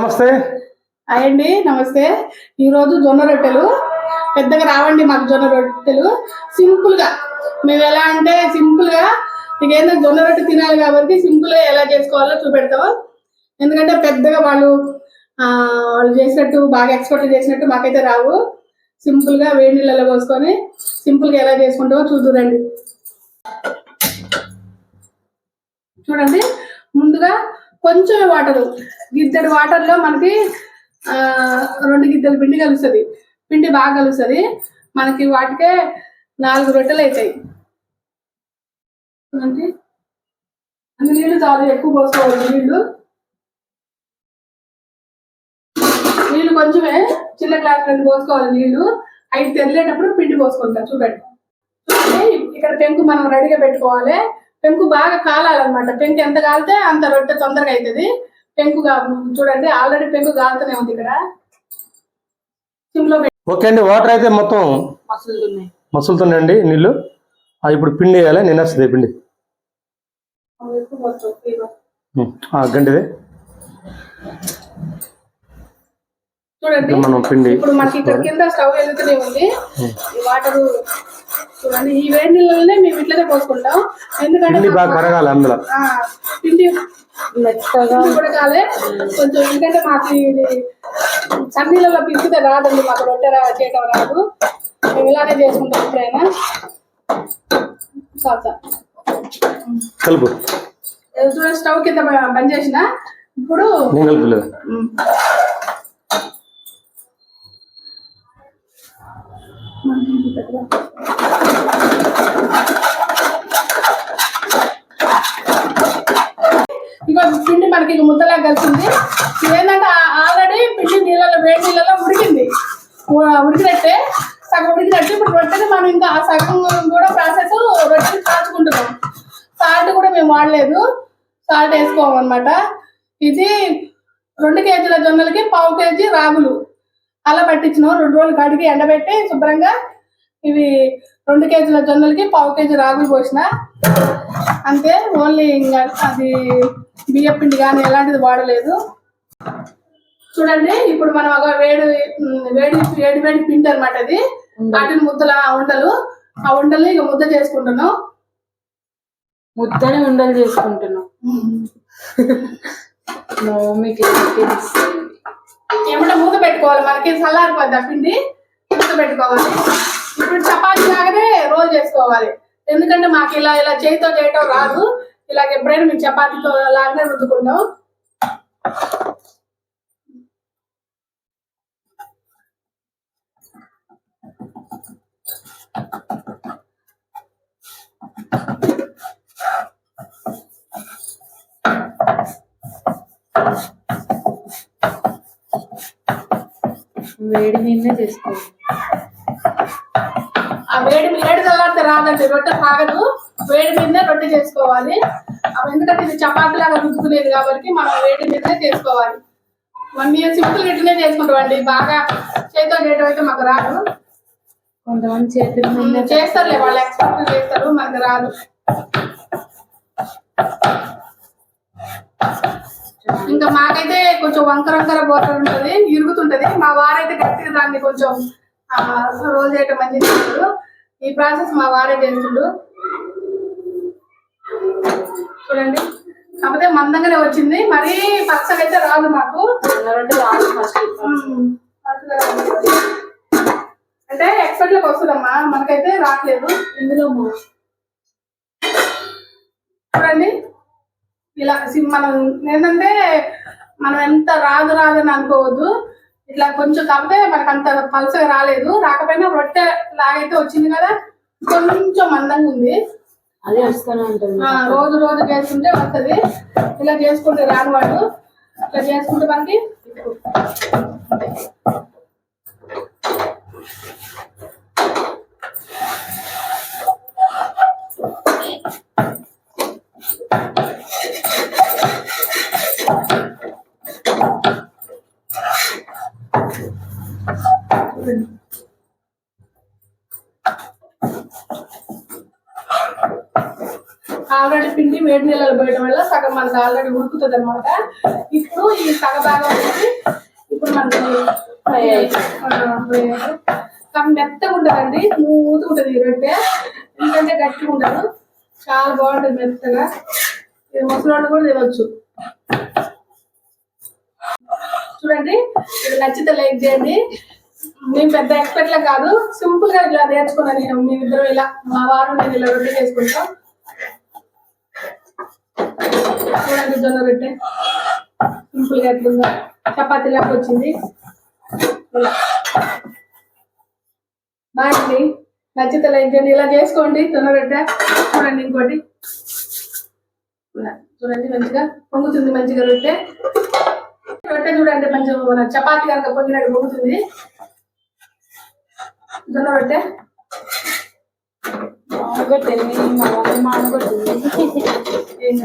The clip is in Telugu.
నమస్తే. అండి నమస్తే. ఈరోజు జొన్న రొట్టెలు. పెద్దగా రావండి మాకు జొన్న రొట్టెలు. సింపుల్గా. మేము ఎలా అంటే సింపుల్గా మీకు ఏంటంటే జొన్న రొట్టె తినాలి కాబట్టి సింపుల్గా ఎలా చేసుకోవాలో చూపెడతాం ఎందుకంటే పెద్దగా వాళ్ళు ఆ, వాళ్ళు చేసినట్టు బాగా ఎక్స్పర్ట్ చేసినట్టు మాకైతే రావు. సింపుల్గా వేడి నీళ్ళలో పోసుకొని సింపుల్గా ఎలా చేసుకుంటామో చూద్దురండి. చూడండి. ముందుగా కొంచెం వాటర్ గిద్దెడు వాటర్లో మనకి ఆ, రెండు గిద్దెల పిండి కలుస్తుంది. పిండి బాగా కలుస్తుంది. మనకి వాటికే నాలుగు రొట్టెలు అవుతాయి చూడండి అన్ని నీళ్ళు చాలు ఎక్కువ పోసుకోవాలి నీళ్ళు నీళ్ళు కొంచెమే చిన్న గ్లాస్ రెండు పోసుకోవాలి నీళ్ళు అవి తెరలేటప్పుడు పిండి పోసుకుంటారు చూడండి. చూడండి ఇక్కడ పెంకు మనం రెడీగా పెట్టుకోవాలి. పెంకు బాగా కాలాలన్నమాట. పెంకు ఎంత కాలితే అంత రొట్టె తొందరగా అవుతుంది పెంకు చూడండి ఆల్రెడీ పెంకు కాలుతూనే ఉంది ఇక్కడ. సిమ్లో ఓకే అండి వాటర్ అయితే మొత్తం మసులుతున్నాయి. మసులుతున్నాయండి నీళ్ళు. ఆ, ఇప్పుడు పిండి వేయాలి నేను వస్తుంది పిండి. గంటిది చూడండి. ఇప్పుడు మనం పిండి ఇప్పుడు మనకి ఇక్కడ కింద స్టవ్ వెళ్తూనే ఉంది. ఈ వాటర్ చూడండి. ఈ వేడి నీళ్ళనే మేము ఇట్లనే పోసుకుంటాం. ఎందుకంటే బాగా కరగాలి అందులో. ఆ, పిండి మెత్తగా. ఉడకాలి. కొంచెం ఎందుకంటే మాకు ఇది చన్నీళ్ళలో పిసితే రాదండి. మాకు రొట్టె రా- చేయటం రాదు. మేము ఇలానే చేసుకుంటాం ఎప్పుడైనా. కలుపు. చూడండి స్టవ్ కింద బంద్ చేసిన. ఇప్పుడు ఇక పిండి మనకి ఇక ముద్దలా కలిసింది. ఏంటంటే ఆల్రెడీ పిండి నీళ్ళలో వేడి నీళ్ళలో ఉడికింది. ఉడికినట్టే సగం ఉడికినట్టు. ఇప్పుడు రొట్టెని మనం ఇంకా ఆ సగం కూడా ప్రాసెస్ రొట్టెని కాచుకుంటున్నాం. సాల్ట్ కూడా మేము వాడలేదు. సాల్ట్ వేసుకోమన్నమాట. ఇది రెండు కేజీల జొన్నలకి పావు కేజీ రాగులు. అలా పట్టించినాం రెండు రోజులు కడిగి ఎండబెట్టి శుభ్రంగా ఇవి రెండు కేజీల జొన్నలకి పావు కేజీ రాగులు పోసిన. అంతే ఓన్లీ ఇంకా అది బియ్య పిండి కానీ ఎలాంటిది వాడలేదు. చూడండి ఇప్పుడు మనం ఒక వేడి వేడి వేడి వేడి పిండి అనమాట అది. వాటిని ముద్దల ఉండలు ఆ ఉండల్ని ఇక ముద్ద చేసుకుంటున్నాం. ముద్దని ఉండలు చేసుకుంటున్నాం. మా మమ్మీకి తెలుసు. ఏమంటే మూత పెట్టుకోవాలి. మనకి చల్లారిపోద్ది ఆ పిండి. మూత పెట్టుకోవాలి. ఇప్పుడు చపాతీ లాగానే రోల్ చేసుకోవాలి. ఎందుకంటే మాకు ఇలా ఇలా చేతితో చేయటం రాదు. ఇలాగ ఎప్పుడైనా మేము చపాతీతో లాగానే రుద్దుకుంటాం. వేడి మీదనే చేసుకోవాలి. ఆ వేడి వేడి చల్లారితే రాదండి రొట్టె సాగదు వేడి మీదనే రొట్టె చేసుకోవాలి. ఎందుకంటే ఇది చపాతీ లాగా రుద్దుకునేది కాబట్టి మనం వేడి మీదనే చేసుకోవాలి. వన్ ఇయర్ సింపుల్ ఇట్లనే చేసుకుంటాం అండి. బాగా చేతితో చేయడం అయితే మాకు రాదు. కొంతమంది చేతుల చేస్తారులే వాళ్ళు ఎక్స్పర్ట్ చేస్తారు మనకు రాదు. ఇంకా మాకైతే కొంచెం వంకర వంకర బోటర్ ఉంటది ఇరుగుతుంటది. మా వారైతే గట్టిగా దాన్ని కొంచెం రోల్ చేయటం మంచిది ఈ ప్రాసెస్ మా వారే చేస్తుండు. చూడండి. కాకపోతే మందంగానే వచ్చింది. మరీ పచ్చగా అయితే రాదు మాకు. అంటే ఎక్స్పర్ట్లకు వస్తుందమ్మా. మనకైతే రావట్లేదు ఇందులో చూడండి. ఇలా మనం ఏంటంటే మనం ఎంత రాదు రాదు అని అనుకోవద్దు. ఇట్లా కొంచెం కాకపోతే మనకు అంత పలసగా రాలేదు. రాకపోయినా రొట్టె లాగైతే వచ్చింది కదా కొంచెం మందంగా ఉంది. అదే రోజు రోజు చేసుకుంటే వస్తుంది. ఇలా చేసుకుంటే రాని వాడు. ఇట్లా చేసుకుంటే మనకి ఆల్రెడీ పిండి వేడి నీళ్ళలో పోయడం వల్ల సగం మనకు ఆల్రెడీ ఉడుకుతుంది అనమాట ఇప్పుడు ఈ సగ భాగం అనేది ఇప్పుడు మనకి కానీ మెత్తగా ఉంటుందండి స్మూత్ ఉంటుంది ఈ రొట్టె ఎందుకంటే గట్టిగా ఉండదు. చాలా బాగుంటుంది మెత్తగా. ఇది కూడా తినొచ్చు. చూడండి ఇది నచ్చితే లైక్ చేయండి. మేము పెద్ద ఎక్స్పర్ట్లా కాదు సింపుల్గా ఇలా నేర్చుకున్నాను నేను. మేమిద్దరం ఇలా మా వారు నేను ఇలా రొట్టె చేసుకుంటాం. చూడండి జొన్న రొట్టె సింపుల్గా ఎట్లుందో. చపాతీ లాగా వచ్చింది. బాగుంది నచ్చితే లైక్ చేయండి. ఇలా చేసుకోండి. జొన్న రొట్టె చూడండి ఇంకోటి. చూడండి మంచిగా. పొంగుతుంది మంచిగా రొట్టె. రొట్టె చూడండి మంచిగా మన చపాతి కనుక పొంగినట్టు పొంగుతుంది. జొన్న రొట్టె మామగొట్టింది మా మమ్మీ మామగొట్టింది ఏం